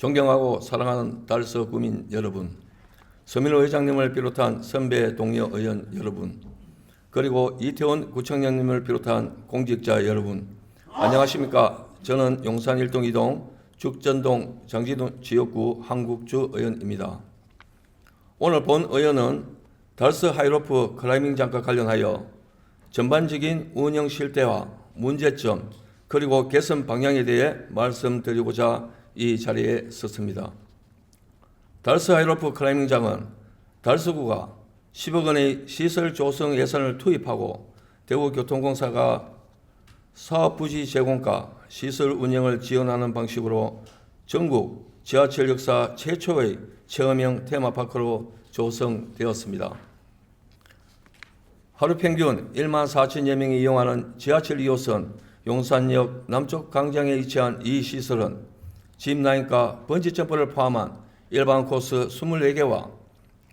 존경하고 사랑하는 달서 구민 여러분, 서민호 회장님을 비롯한 선배 동료 의원 여러분, 그리고 이태원 구청장님을 비롯한 공직자 여러분, 안녕하십니까? 저는 용산 일동 이동 죽전동 장진동 지역구 한국주 의원입니다. 오늘 본 의원은 달스 하이로프 클라이밍 장과 관련하여 전반적인 운영 실태와 문제점 그리고 개선 방향에 대해 말씀드리고자 이 자리에 섰습니다. 달스 하이로프 클라이밍장은 달스구가 10억 원의 시설 조성 예산을 투입하고 대구교통공사가 사업 부지 제공과 시설 운영을 지원하는 방식으로 전국 지하철 역사 최초의 체험형 테마파크로 조성되었습니다. 하루 평균 1만 4천여 명이 이용하는 지하철 2호선 용산역 남쪽 광장에 위치한 이 시설은 짚라인과 번지점프를 포함한 일반 코스 24개와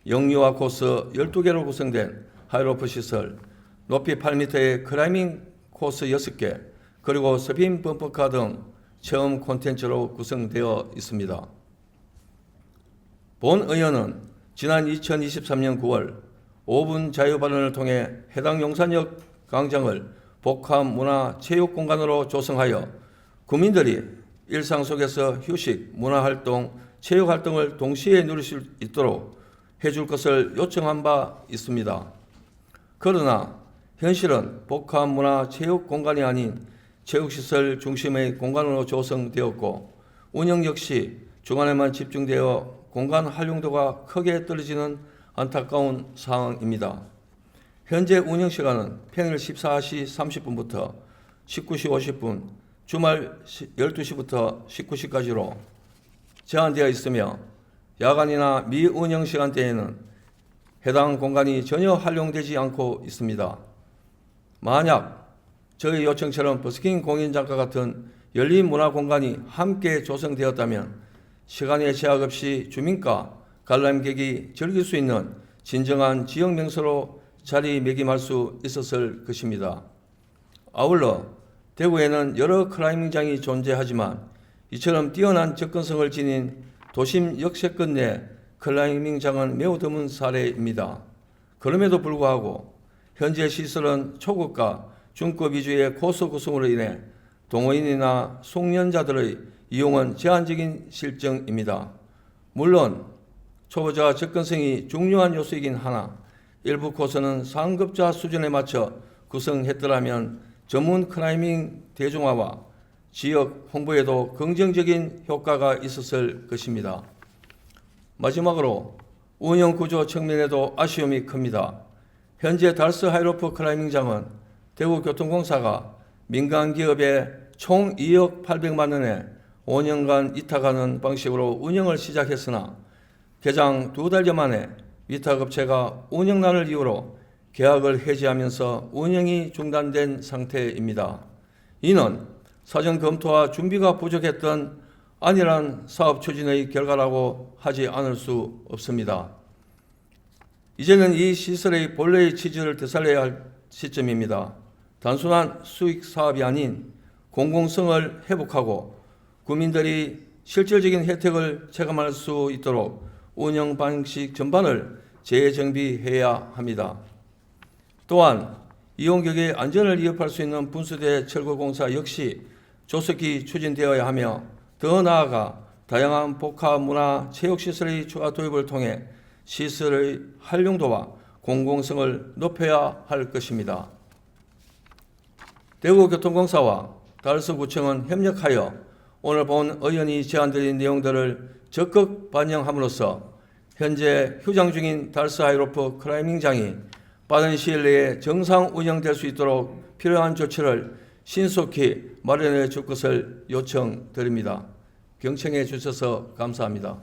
영유아 코스 12개로 구성된 하이로프 시설, 높이 8m의 클라이밍 코스 6개, 그리고 스핀 범퍼카 등 체험 콘텐츠로 구성되어 있습니다. 본 의원은 지난 2023년 9월 5분 자유 발언을 통해 해당 용산역 광장을 복합 문화 체육 공간으로 조성하여 국민들이 일상 속에서 휴식, 문화 활동, 체육 활동을 동시에 누릴 수 있도록 해줄 것을 요청한 바 있습니다. 그러나 현실은 복합 문화 체육 공간이 아닌 체육시설 중심의 공간으로 조성되었고 운영 역시 중안에만 집중되어 공간 활용도가 크게 떨어지는 안타까운 상황입니다. 현재 운영 시간은 평일 14시 30분부터 19시 50분, 주말 12시부터 19시까지로 제한되어 있으며 야간이나 미운영 시간대에는 해당 공간이 전혀 활용되지 않고 있습니다. 만약 저희 요청처럼 버스킹 공연장과 같은 열린 문화 공간이 함께 조성되었다면 시간의 제약 없이 주민과 관람객이 즐길 수 있는 진정한 지역 명소로 자리매김할 수 있었을 것입니다. 아울러 대구에는 여러 클라이밍장이 존재하지만 이처럼 뛰어난 접근성을 지닌 도심 역세권 내 클라이밍장은 매우 드문 사례입니다. 그럼에도 불구하고 현재 시설은 초급과 중급 위주의 코스 구성으로 인해 동호인이나 송년자들의 이용은 제한적인 실정입니다. 물론 초보자 접근성이 중요한 요소이긴 하나 일부 코스는 상급자 수준에 맞춰 구성했더라면 전문 클라이밍 대중화와 지역 홍보에도 긍정적인 효과가 있었을 것입니다. 마지막으로 운영 구조 측면에도 아쉬움이 큽니다. 현재 달스 하이로프 클라이밍장은 대구교통공사가 민간 기업에 총 2억 800만 원에 5년간 이탁하는 방식으로 운영을 시작했으나 개장 두 달여 만에 위탁업체가 운영난을 이유로 계약을 해지하면서 운영이 중단된 상태입니다. 이는 사전 검토와 준비가 부족했던 안일한 사업 추진의 결과라고 하지 않을 수 없습니다. 이제는 이 시설의 본래의 취지를 되살려야 할 시점입니다. 단순한 수익 사업이 아닌 공공성을 회복하고 국민들이 실질적인 혜택을 체감할 수 있도록 운영 방식 전반을 재정비해야 합니다. 또한 이용객의 안전을 위협할 수 있는 분수대 철거공사 역시 조속히 추진되어야 하며 더 나아가 다양한 복합 문화 체육 시설의 추가 도입을 통해 시설의 활용도와 공공성을 높여야 할 것입니다. 대구교통공사와 달서구청은 협력하여 오늘 본 의원이 제안드린 내용들을 적극 반영함으로써 현재 휴장 중인 달스 하이로프 클라이밍장이 빠른 시일 내에 정상 운영될 수 있도록 필요한 조치를 신속히 마련해 줄 것을 요청드립니다. 경청해 주셔서 감사합니다.